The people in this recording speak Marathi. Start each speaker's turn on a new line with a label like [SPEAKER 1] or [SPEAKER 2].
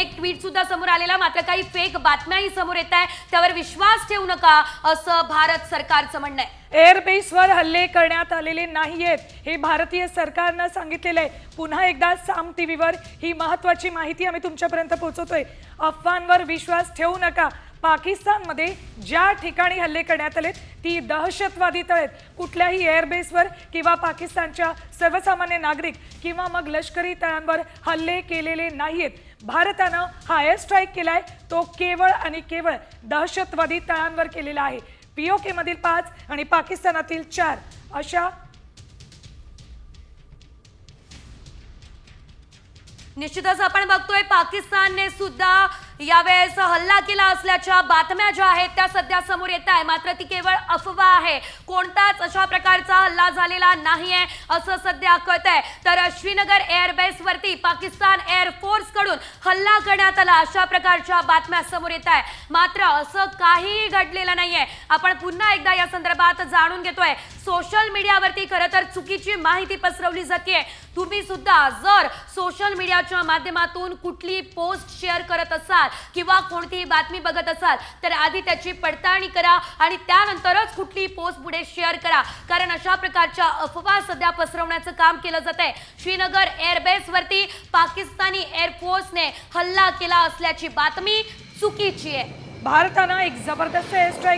[SPEAKER 1] एक ट्विट सुद्धा समोर आलेला मात्र काही फेक बातम्याही समोर येत आहे त्यावर विश्वास ठेवू नका असं भारत सरकारचं म्हणणं आहे.
[SPEAKER 2] एअरबेसवर हल्ले करण्यात आलेले नाहीयेत हे भारतीय सरकारनं सांगितलेलं आहे. पुन्हा एकदा साम टी व्हीवर ही महत्वाची माहिती आम्ही तुमच्यापर्यंत पोहोचवतोय. अफवांवर विश्वास ठेवू नका. पाकिस्तानमध्ये ज्या ठिकाणी हल्ले करण्यात आलेत ती दहशतवादी तळेत. आहेत कुठल्याही एअरबेसवर किंवा पाकिस्तानच्या सर्वसामान्य नागरिक किंवा मग लष्करी तळांवर हल्ले केलेले नाहीयेत. भारतानं हा एअर स्ट्राईक केलाय तो केवळ आणि केवळ दहशतवादी तळांवर केलेला आहे. पीओके मधील पाच आणि पाकिस्तानातील चार. अशा
[SPEAKER 1] निश्चितच आपण बघतोय पाकिस्तानने सुद्धा यावेळेस हल्ला केला असल्याच्या बातम्या ज्या आहेत त्या सध्या समोर येत आहे. मात्र ती केवळ अफवा आहे. कोणताच अशा प्रकारचा हल्ला झालेला नाहीये असं सध्या कळत आहे तर श्रीनगर एअरबेस वरती पाकिस्तान एअरफोर्सकडून हल्ला करण्यात आला अशा प्रकारच्या बातम्या समोर येत आहे. मात्र असं काहीही घडलेलं नाहीये. आपण पुन्हा एकदा या संदर्भात जाणून घेतोय. सोशल मीडियावरती खरं तर चुकीची माहिती पसरवली जाते तुम्ही सुद्धा जर सोशल मीडियाच्या माध्यमातून कुठली पोस्ट शेअर करत असाल किंवा कोणतीही बातमी बघत असाल तर आधी त्याची पडताळणी करा आणि त्यानंतरच कुठली पोस्ट पुढे शेअर करा. कारण अशा प्रकारच्या अफवा सध्या पसरवण्याचं काम केलं जात आहे श्रीनगर एअरबेस वरती पाकिस्तानी एअरफोर्सने हल्ला केला असल्याची बातमी चुकीची आहे.
[SPEAKER 2] भारतानं एक जबरदस्त एअर स्ट्राईक